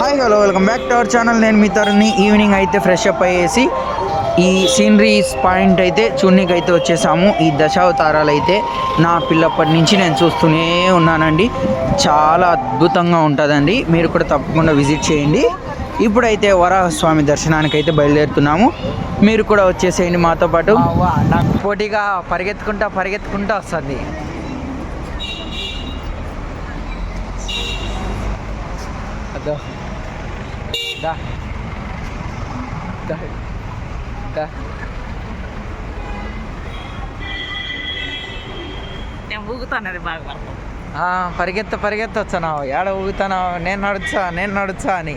Hi hello welcome back to our channel. నేను మీ తరుణ్ని. ఈవినింగ్ అయితే ఫ్రెష్ అప్ అయ్యేసి ఈ సీనరీస్ పాయింట్ అయితే చూడనీకి అయితే వచ్చేసాము. ఈ దశావతారాలు అయితే నా పిల్లప్పటి నుంచి నేను చూస్తూనే ఉన్నానండి. చాలా అద్భుతంగా ఉంటుందండి. మీరు కూడా తప్పకుండా విజిట్ చేయండి. ఇప్పుడైతే వరాహస్వామి దర్శనానికి అయితే బయలుదేరుతున్నాము. మీరు కూడా వచ్చేసేయండి మాతో పాటు. నాకు పోటీగా పరిగెత్తుకుంటా పరిగెత్తుకుంటా వస్తుంది. అదో. నేను ఊగుతానది బాగా పడతాను ఆ, పరిగెత్త పరిగెత్త వచ్చానావు ఏడ ఊగుతానావు నేను నడుచా నేను నడుచా అని.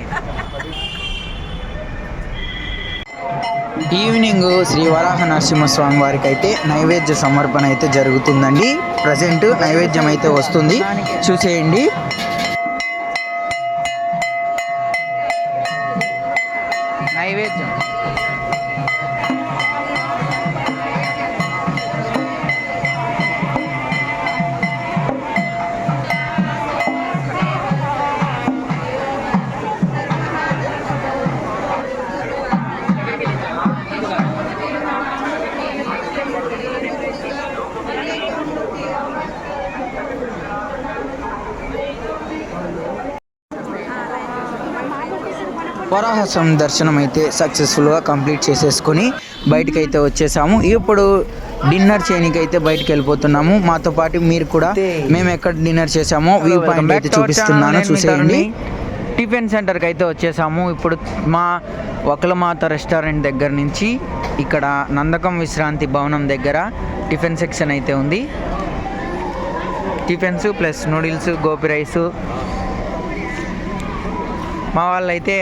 ఈవినింగ్ శ్రీ వరాహ నరసింహస్వామి వారికి అయితే నైవేద్య సమర్పణ అయితే జరుగుతుందండి. ప్రజెంట్ నైవేద్యం అయితే వస్తుంది. చూసేయండి. నైవేద్యం వరాహసం దర్శనం అయితే సక్సెస్ఫుల్గా కంప్లీట్ చేసేసుకొని బయటకు అయితే వచ్చేసాము. ఇప్పుడు డిన్నర్ చేయడానికి అయితే బయటకు వెళ్ళిపోతున్నాము మాతో పాటు మీరు కూడా మేము ఎక్కడ డిన్నర్ చేసామో వ్యూ పాయింట్ అయితే చూపిస్తున్నాను. చూసేయండి. టిఫిన్ సెంటర్కి అయితే వచ్చేసాము. ఇప్పుడు మా ఒకలమాత రెస్టారెంట్ దగ్గర నుంచి ఇక్కడ నందకం విశ్రాంతి భవనం దగ్గర టిఫిన్ సెక్షన్ అయితే ఉంది. Tiffins plus noodles gobi rice. మా వాళ్ళైతే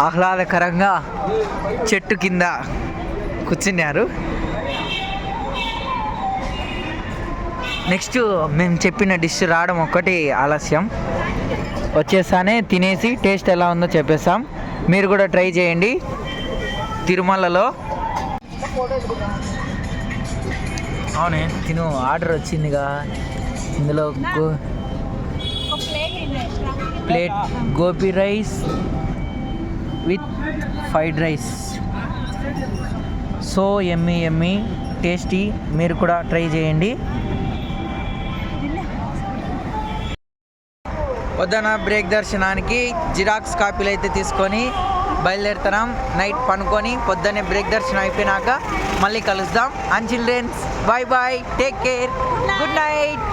ఆహ్లాదకరంగా చెట్టు కింద కూర్చున్నారు. నెక్స్ట్ మేము చెప్పిన డిష్ రావడం ఒక్కటి ఆలస్యం. వచ్చేసానే తినేసి టేస్ట్ ఎలా ఉందో చెప్పేస్తాం. మీరు కూడా ట్రై చేయండి. తిరుమలలో. అవునే తిను ఆర్డర్ వచ్చిందిగా. ఇందులో go- plate gobi rice with fried rice so yummy yummy tasty మీరు కూడా ట్రై చేయండి. పొద్దున బ్రేక్ దర్శనానికి జిరాక్స్ కాపీలు అయితే తీసుకొని బయలుదేరుతున్నాం. నైట్ పనుకొని పొద్దున్నే బ్రేక్ దర్శనం అయిపోయినాక మళ్ళీ కలుద్దాం. And children's bye bye take care good night